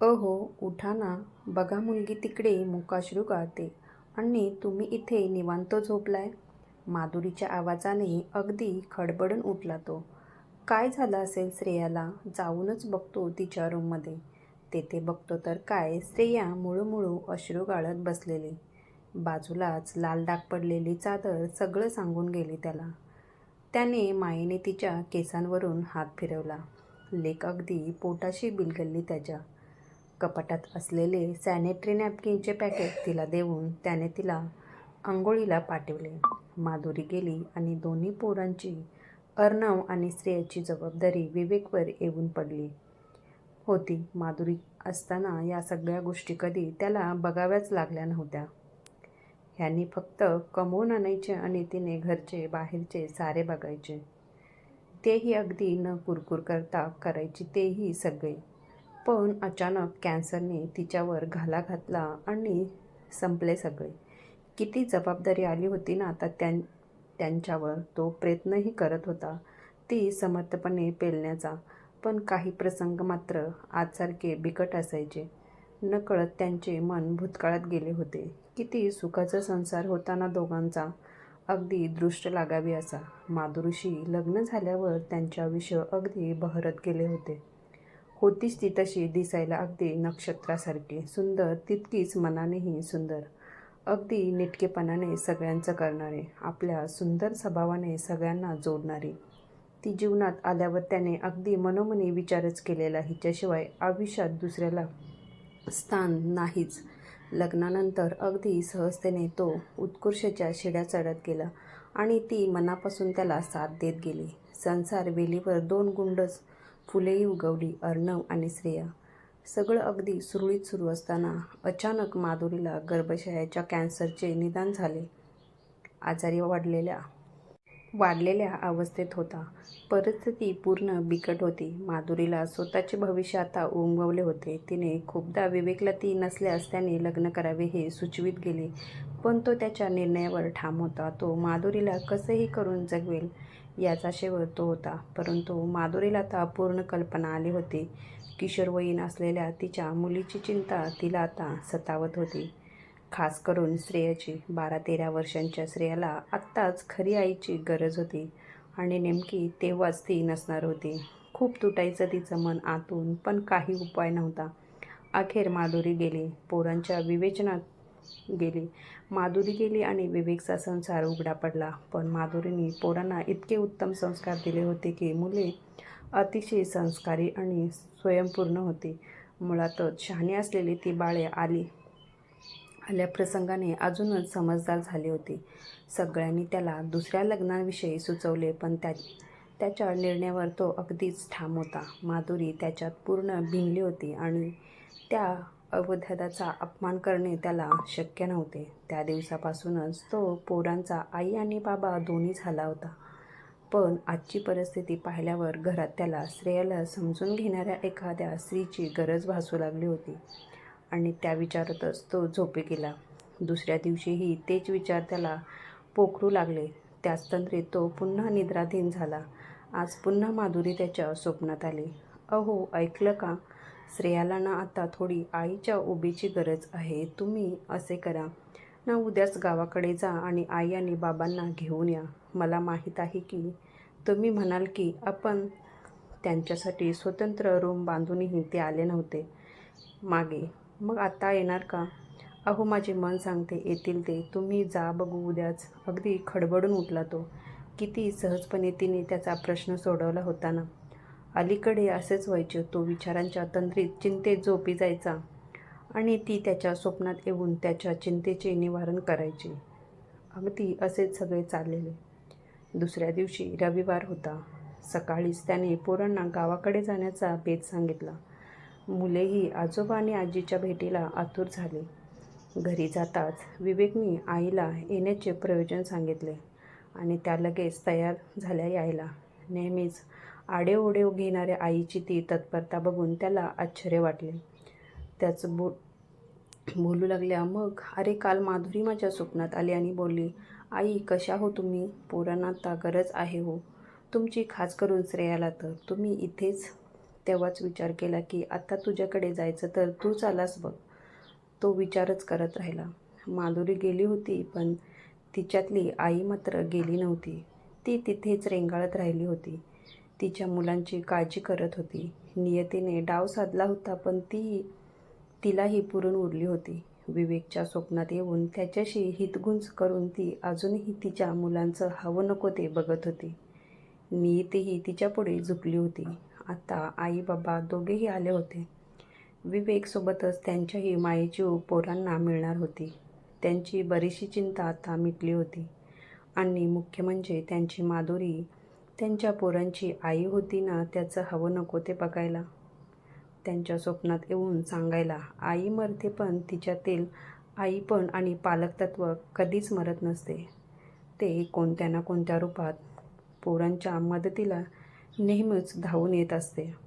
अहो उठा ना. बघा मुलगी तिकडे मुकाश्रू गाळते. आणि तुम्ही इथे निवांत झोपलाय? माधुरीच्या आवाजाने अगदी खडबडून उठला तो. काय झालं असेल श्रेयाला? जाऊनच बघतो तिच्या रूममध्ये. तेथे बघतो तर काय? श्रेया मुळूमुळू अश्रू गाळत बसलेली. बाजूलाच लाल डाग पडलेली चादर सगळं सांगून गेली त्याला. त्याने मायेने तिच्या केसांवरून हात फिरवला. लेक अगदी पोटाशी बिलगल्ली त्याच्या. कपाटात असलेले सॅनिटरी नॅपकिनचे पॅकेट तिला देऊन त्याने तिला आंघोळीला पाठवले. माधुरी गेली आणि दोन्ही पोरांची अर्णव आणि श्रेयाची जबाबदारी विवेकवर येऊन पडली. होती. माधुरी असताना या सगळ्या गोष्टी कधी त्याला बघाव्याच लागल्या नव्हत्या. ह्यांनी फक्त कमवून आणायचे आणि तिने घरचे बाहेरचे सारे बघायचे. तेही अगदी न कुरकुर करता करायची तेही सगळे. पण अचानक कॅन्सरने तिच्यावर घाला घातला आणि संपले सगळे. किती जबाबदारी आली होती ना आता त्यां त्यांच्यावर. तो प्रयत्नही करत होता. ती समर्थपणे पेलण्याचा. पण काही प्रसंग मात्र आजसारखे बिकट असायचे. नकळत त्यांचे मन भूतकाळात गेले होते. किती सुखाचा संसार होता ना दोघांचा. अगदी दृष्ट लागावी असा. माधुरीशी लग्न झाल्यावर त्यांच्या विषय अगदी बहरत गेले होते. होतीच ती तशी दिसायला अगदी नक्षत्रासारखी सुंदर तितकीच मनानेही सुंदर. अगदी नेटकेपणाने सगळ्यांचं करणारे आपल्या सुंदर स्वभावाने सगळ्यांना जोडणारी. ती जीवनात आल्यावर त्याने अगदी मनोमनी विचारच केलेला हिच्याशिवाय आयुष्यात दुसऱ्याला स्थान नाहीच. लग्नानंतर अगदी सहजतेने तो उत्कृष्टच्या शिड्या चढत गेला आणि ती मनापासून त्याला साथ देत गेली. संसार वेलीवर दोन गुंडच फुलेही उगवली अर्णव आणि श्रेया. सगळं अगदी सुरळीत सुरू असताना अचानक माधुरीला गर्भाशयाच्या कॅन्सरचे निदान झाले. आजारी वाढलेल्या वाढलेल्या अवस्थेत होता. परिस्थिती पूर्ण बिकट होती. माधुरीला स्वतःचे भविष्य आता उमगवले होते. तिने खूपदा विवेकला ती नसल्यास त्याने लग्न करावे हे सुचवित गेले पण तो त्याच्या निर्णयावर ठाम होता. तो माधुरीला कसंही करून जगवेल याचा शेवट तो होता. परंतु माधुरीला आता पूर्ण कल्पना आली होती. किशोरवयीन असलेल्या तिच्या मुलीची चिंता तिला आता सतावत होती. खास करून श्रेयाची. बारा तेरा वर्षांच्या श्रेयाला आत्ताच खरी आईची गरज होती. आणि नेमकी तेव्हाच ती नसणार होती. खूप तुटायचं तिचं मन आतून पण काही उपाय नव्हता. अखेर माधुरी गेली. पोरांच्या विवेचनात गेली. माधुरी गेली आणि विवेकचा संसार उघडा पडला. पण माधुरीने पोरांना इतके उत्तम संस्कार दिले होते की मुले अतिशय संस्कारी आणि स्वयंपूर्ण होती. मुळातच शहाणी असलेली ती बाळे आली आल्या प्रसंगाने अजूनच समजदार झाली होती. सगळ्यांनी त्याला दुसऱ्या लग्नाविषयी सुचवले पण त्या त्याच्या निर्णयावर तो अगदीच ठाम होता. माधुरी त्याच्यात पूर्ण भिनली होती आणि त्या अवधादाचा अपमान करणे त्याला शक्य नव्हते. त्या दिवसापासूनच तो पोरांचा आई आणि बाबा दोन्ही झाला होता. पण आजची परिस्थिती पाहिल्यावर घरात त्याला श्रेयाला समजून घेणाऱ्या एखाद्या स्त्रीची गरज भासू लागली होती आणि त्या विचारातच तो झोपे गेला. दुसऱ्या दिवशीही तेच विचार त्याला पोखरू लागले. त्याच तंत्रे तो पुन्हा निद्राधीन झाला. आज पुन्हा माधुरी त्याच्या स्वप्नात आली. अहो ऐकलं का? श्रेयाला ना आता थोडी आईच्या उभीची गरज आहे. तुम्ही असे करा. ना उद्याच गावाकडे जा आणि आई आणि बाबांना घेऊन या. मला माहीत आहे की तुम्ही म्हणाल की आपण त्यांच्यासाठी स्वतंत्र रूम बांधूनही ते आले नव्हते. मागे. मग आता येणार का? अहो माझे मन सांगते येतील ते. तुम्ही जा बघू उद्याच. अगदी खडबडून उठला तो. किती सहजपणे तिने त्याचा प्रश्न सोडवला होता ना. अलीकडे असेच व्हायचे तो विचारांच्या तंत्रीत चिंतेत झोपी जायचा आणि ती त्याच्या स्वप्नात येऊन त्याच्या चिंतेचे निवारण करायची. अगदी असेच सगळे चाललेले. दुसऱ्या दिवशी रविवार होता. सकाळीच त्याने पोरांना गावाकडे जाण्याचा बेत सांगितला. मुलेही आजोबा आणि आजीच्या भेटीला आतुर झाले. घरी जाताच विवेकनी आईला येण्याचे प्रयोजन सांगितले आणि त्या लगेच तयार झाल्या यायला. नेहमीच आडेओढे घेणाऱ्या आईची ती तत्परता बघून त्याला आश्चर्य वाटले. त्याचं बो बोलू लागल्या मग? अरे काल माधुरी माझ्या स्वप्नात आली आणि बोलली आई कशा हो तुम्ही? पोरांना आता गरज आहे हो. तुमची खास करून श्रेयाला तर. तुम्ही इथेच तेव्हाच विचार केला की आत्ता तुझ्याकडे जायचं तर तूच आलास बघ तो विचारच करत राहिला. माधुरी गेली होती पण तिच्यातली आई मात्र गेली नव्हती. ती तिथेच रेंगाळत राहिली होती. तिच्या मुलांची काळजी करत होती. नियतीने डाव साधला होता पण ती तिलाही पुरून उरली होती. विवेकच्या स्वप्नात येऊन त्याच्याशी हितगुंज करून ती अजूनही तिच्या मुलांचं हवं नको ते बघत होती. नियतीही तिच्यापुढे झुकली होती. आता आई बाबा दोघेही आले होते. विवेकसोबतच त्यांच्याही मायेची पोरांना मिळणार होती. त्यांची बरीचशी चिंता आता मिटली होती. आणि मुख्य म्हणजे त्यांची माधुरी त्यांच्या पोरांची आई होती ना त्याचं हवं नको ते बघायला. त्यांच्या स्वप्नात येऊन सांगायला आई मरते पण तिच्यातील आईपण आणि पालकतत्व कधीच मरत नसते. ते कोणत्या ना कोणत्या रूपात पोरांच्या मदतीला नेहमीच धावून येत असते.